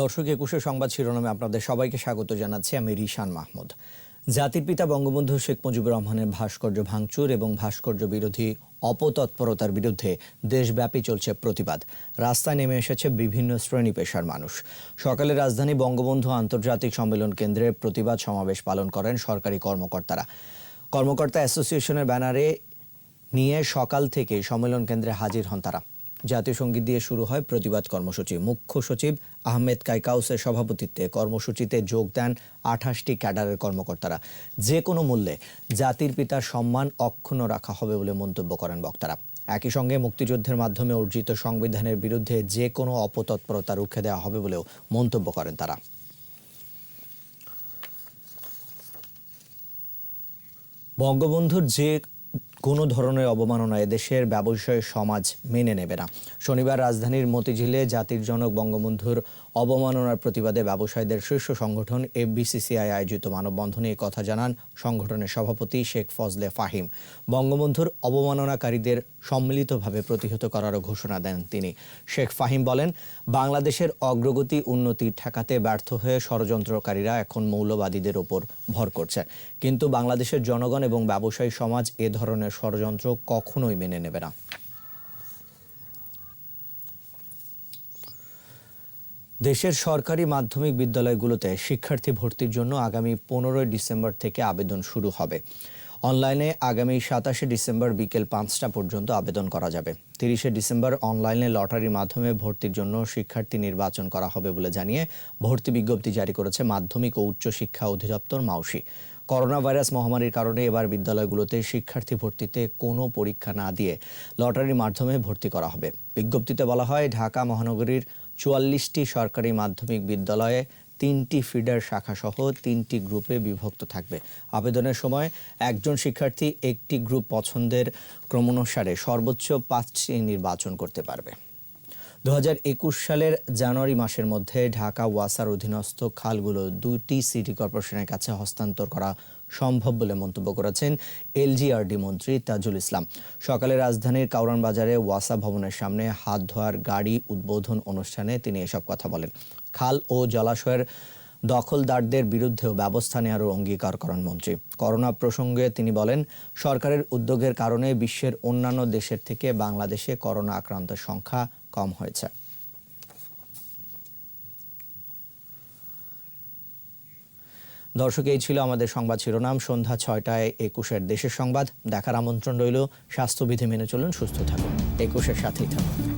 দর্শক একুশে সংবাদ শিরোনামে আপনাদের সবাইকে স্বাগত জানাচ্ছি আমি রিশান মাহমুদ। জাতির পিতা বঙ্গবন্ধু শেখ মুজিবুর রহমানের ভাস্কর্য ভাঙচুর এবং ভাস্কর্য বিরোধী অপতৎপরতার বিরুদ্ধে দেশব্যাপী চলছে প্রতিবাদ। রাস্তায় নেমে এসেছে বিভিন্ন শ্রেণি পেশার মানুষ। সকালে রাজধানী বঙ্গবন্ধু আন্তর্জাতিক সম্মেলন কেন্দ্রে প্রতিবাদ সমাবেশ পালন করেন সরকারি কর্মকর্তারা। কর্মকর্তা অ্যাসোসিয়েশনের ব্যানারে নিয়ে সকাল থেকে সম্মেলন কেন্দ্রে হাজির হন তারা। জাতীয় সংগীত দিয়ে শুরু হয় প্রতিবাদ কর্মসূচি। মুখ্য সচিব আহমেদ কাইকাউসের সভাপতিত্বে কর্মসূচিতে যোগ দেন আঠাশটি ক্যাডারের কর্মকর্তারা। যে কোনো মূল্যে জাতির পিতার সম্মান অক্ষুণ্ণ রাখা হবে বলে মন্তব্য করেন বক্তারা। একই সঙ্গে মুক্তিযুদ্ধের মাধ্যমে অর্জিত সংবিধানের বিরুদ্ধে যে কোনো অপতৎপরতা রুখে দেওয়া হবে বলেও মন্তব্য করেন তারা। বঙ্গবন্ধুর যে কোনো ধরনের অবমাননা এদেশের ব্যবসায় সমাজ মেনে নেবে না। শনিবার রাজধানীর মতিঝিলে জাতির জনক বঙ্গবন্ধুর অবমাননার প্রতিবাদে ব্যবসায়ীদের শীর্ষ সংগঠন এফবিসিসিআই আয়োজিত মানববন্ধনে কথা জানান সংগঠনের সভাপতি শেখ ফজলে ফাহিম। বঙ্গবন্ধুর অবমাননাকারীদের সম্মিলিতভাবে প্রতিহত করারও ঘোষণা দেন তিনি। শেখ ফাহিম বলেন, বাংলাদেশের অগ্রগতি উন্নতি ঠেকাতে ব্যর্থ হয়ে ষড়যন্ত্রকারীরা এখন মৌলবাদীদের ওপর ভর করছে। কিন্তু বাংলাদেশের জনগণ এবং ব্যবসায়ী সমাজ এ ধরনের ষড়যন্ত্র কখনোই মেনে নেবে না। দেশের সরকারি মাধ্যমিক বিদ্যালয়গুলোতে শিক্ষার্থী ভর্তির জন্য আগামী পনেরোই ডিসেম্বর থেকে আবেদন শুরু হবে। অনলাইনে আগামী সাতাশে ডিসেম্বর বিকেল পাঁচটা পর্যন্ত আবেদন করা যাবে। তিরিশে ডিসেম্বর অনলাইনে লটারির মাধ্যমে ভর্তির জন্য শিক্ষার্থী নির্বাচন করা হবে বলে জানিয়ে ভর্তি বিজ্ঞপ্তি জারি করেছে মাধ্যমিক ও উচ্চ শিক্ষা অধিদপ্তর মাউসি। করোনা ভাইরাস মহামারীর কারণে এবার বিদ্যালয়গুলোতে শিক্ষার্থী ভর্তিতে কোনো পরীক্ষা না দিয়ে লটারির মাধ্যমে ভর্তি করা হবে। বিজ্ঞপ্তিতে বলা হয়, ঢাকা মহানগরীর চুয়াল্লিশটি সরকারি মাধ্যমিক বিদ্যালয়ে তিনটি ফিডার শাখা সহ তিনটি গ্রুপে বিভক্ত থাকবে। আবেদনের সময় একজন শিক্ষার্থী একটি গ্রুপ পছন্দের ক্রমানুসারে সর্বোচ্চ পাঁচটি নির্বাচন করতে পারবে। দু হাজার একুশ সালের জানুয়ারি মাসের মধ্যে ঢাকা ওয়াসার অধীনস্থ খালগুলো দুটি সিটি কর্পোরেশনের কাছে হস্তান্তর করা সম্ভব বলে মন্তব্য করেছেন এলজিআরডি মন্ত্রী তাজুল ইসলাম। সকালে রাজধানীর কাউরান বাজারে ওয়াসা ভবনের সামনে হাত ধোয়ার গাড়ি উদ্বোধন অনুষ্ঠানে তিনি এসব কথা বলেন। খাল ও জলাশয়ের দখলদারদের বিরুদ্ধেও ব্যবস্থা নেওয়ারও অঙ্গীকার করেন মন্ত্রী। করোনা প্রসঙ্গে তিনি বলেন, সরকারের উদ্যোগের কারণে বিশ্বের অন্যান্য দেশের থেকে বাংলাদেশে করোনা আক্রান্তের সংখ্যা কম হয়েছে। দর্শক, এই ছিল আমাদের সংবাদ শিরোনাম। সন্ধ্যা ছয়টায় একুশের দেশের সংবাদ। দেখার আমন্ত্রণ রইল। স্বাস্থ্যবিধি মেনে চলুন, সুস্থ থাকুন। একুশের সাথেই থাকুন।